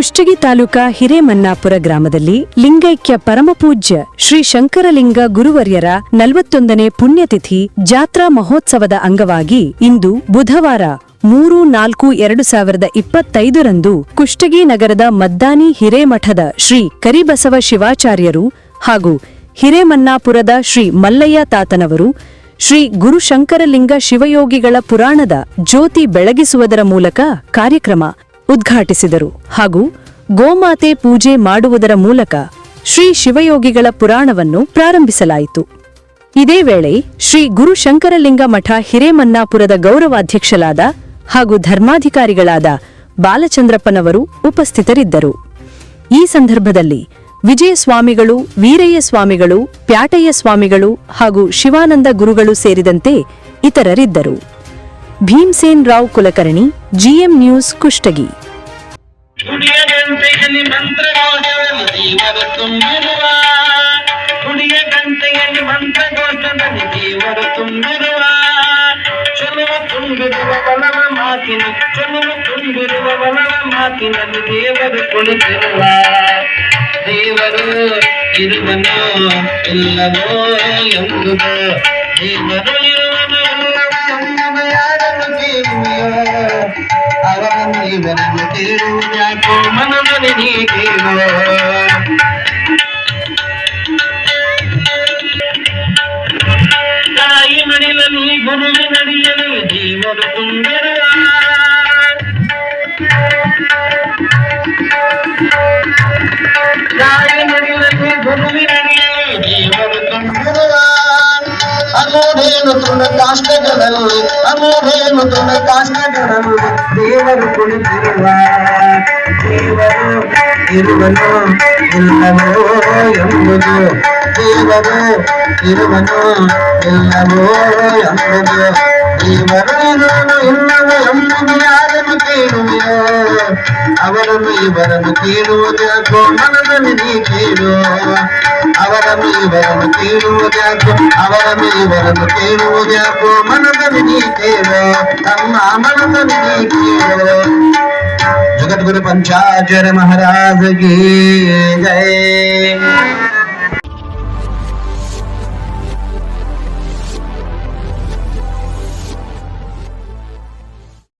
ಕುಷ್ಟಗಿ ತಾಲೂಕಾ ಹಿರೇಮನ್ನಾಪುರ ಗ್ರಾಮದಲ್ಲಿ ಲಿಂಗೈಕ್ಯ ಪರಮಪೂಜ್ಯ ಶ್ರೀ ಶಂಕರಲಿಂಗ ಗುರುವರ್ಯರ ನಲವತ್ತೊಂದನೇ ಪುಣ್ಯತಿಥಿ ಜಾತ್ರಾ ಮಹೋತ್ಸವದ ಅಂಗವಾಗಿ ಇಂದು ಬುಧವಾರ ಮೂರು ನಾಲ್ಕು ಎರಡು ಸಾವಿರದ ಇಪ್ಪತ್ತೈದರಂದು ಕುಷ್ಟಗಿ ನಗರದ ಮದ್ದಾನಿ ಹಿರೇಮಠದ ಶ್ರೀ ಕರಿಬಸವ ಶಿವಾಚಾರ್ಯರು ಹಾಗೂ ಹಿರೇಮನ್ನಾಪುರದ ಶ್ರೀ ಮಲ್ಲಯ್ಯ ತಾತನವರು ಶ್ರೀ ಗುರುಶಂಕರಲಿಂಗ ಶಿವಯೋಗಿಗಳ ಪುರಾಣದ ಜ್ಯೋತಿ ಬೆಳಗಿಸುವುದರ ಮೂಲಕ ಕಾರ್ಯಕ್ರಮ ಉದ್ಘಾಟಿಸಿದರು. ಹಾಗೂ ಗೋಮಾತೆ ಪೂಜೆ ಮಾಡುವುದರ ಮೂಲಕ ಶ್ರೀ ಶಿವಯೋಗಿಗಳ ಪುರಾಣವನ್ನು ಪ್ರಾರಂಭಿಸಲಾಯಿತು. ಇದೇ ವೇಳೆ ಶ್ರೀ ಗುರು ಶಂಕರಲಿಂಗ ಮಠ ಹಿರೇಮನ್ನಾಪುರದ ಗೌರವಾಧ್ಯಕ್ಷರಾದ ಹಾಗೂ ಧರ್ಮಾಧಿಕಾರಿಗಳಾದ ಬಾಲಚಂದ್ರಪ್ಪನವರು ಉಪಸ್ಥಿತರಿದ್ದರು. ಈ ಸಂದರ್ಭದಲ್ಲಿ ವಿಜಯಸ್ವಾಮಿಗಳು ವೀರಯ್ಯ ಸ್ವಾಮಿಗಳು ಪ್ಯಾಟಯ್ಯ ಸ್ವಾಮಿಗಳು ಹಾಗೂ ಶಿವಾನಂದ ಗುರುಗಳು ಸೇರಿದಂತೆ ಇತರರಿದ್ದರು. ಭೀಮ್ಸೇನ್ ರಾವ್ ಕುಲಕರ್ಣಿ ಜಿಎಂ ನ್ಯೂಸ್ ಕುಷ್ಟಗಿ ಗುಡಿಯ ಗಂಟೆಯಲ್ಲಿ ಮಂತ್ರಘೋಷದಲ್ಲಿ ದೇವರ ತುಂಬಿರುವ ಗುಡಿಯ ಗಂಟೆಯಲ್ಲಿ ಮಂತ್ರಘೋಷದಲ್ಲಿ ದೇವರ ತುಂಬಿರುವ ಚಲುವ ತುಂಬಿರುವ ಬಲವ ಮಾತಿನ ಚಲುವ ತುಂಬಿರುವ ಬಲವ ಮಾತಿನಲ್ಲಿ ದೇವರು ಕುಳಿತಿರುವ ದೇವರು ಇರುವನೋ ಇಲ್ಲವೋ ಎಂಬುದು ದೇವರು ಇರುವನೋ ಇಲ್ಲವೋ ಎಂಬುದು ಯಾರನ್ನು ಕೇಳುವೆಯೋ ಅವರನ್ನು ಇವರನ್ನು ಕೇಳುವುದ್ಯಾಕೋ ಮನದಲ್ಲಿ ನೀ ಕೇಳೋ ತಾಯಿ ಮಡಿಲಲ್ಲಿ ಗುರುವಿನಡಿಯಲ್ಲಿ ಜೀವರು ತುಂಬಿರುವ ತಾಯಿ ಮಡಿಲಲ್ಲಿ ಗುರುವಿನಡಿಯಲ್ಲಿ ಜೀವರು ತುಂಬಿರುವ ಅಮೋಘೇನು ತುಣ ಕಾಷ್ಟಗಳಲ್ಲಿ ಅಮೋಘೇನು ತುಣ ಕಾಷ್ಟಗಳಲ್ಲಿ ದೇವರು ಕುಳಿತಿರುವ ದೇವರು ಇರುವನು ಇಲ್ಲವೋ ಎಂಬುದು ದೇವರು ಇರುವನು ಇಲ್ಲವೋ ಎಂಬುದು ದೇವರು ಇರುವನು ಇಲ್ಲವೋ ಎಂಬುದು ಯಾರನ್ನು ಕೇಳುವೆಯೋ ಅವರನ್ನು ಇವರನ್ನು ಕೇಳುವುದ್ಯಾಕೋ ಮನದಲ್ಲಿ ನೀ ಕೇಳು ಅವರನ್ನು ಇವರನ್ನು ಕೇಳುವುದ್ಯಾಕೋ ಅವರನ್ನು ಇವರನ್ನು ಕೇಳುವುದ್ಯಾಕೋ ಮನದಲ್ಲಿ ನೀ ಕೇಳು ತಮ್ಮ ಮನದಲ್ಲಿ ನೀ ಕೇಳು ಜಗದ್ಗುರು ಪಂಚಾಚಾರ್ಯ ಮಹಾರಾಜ ಕಿ ಜಯ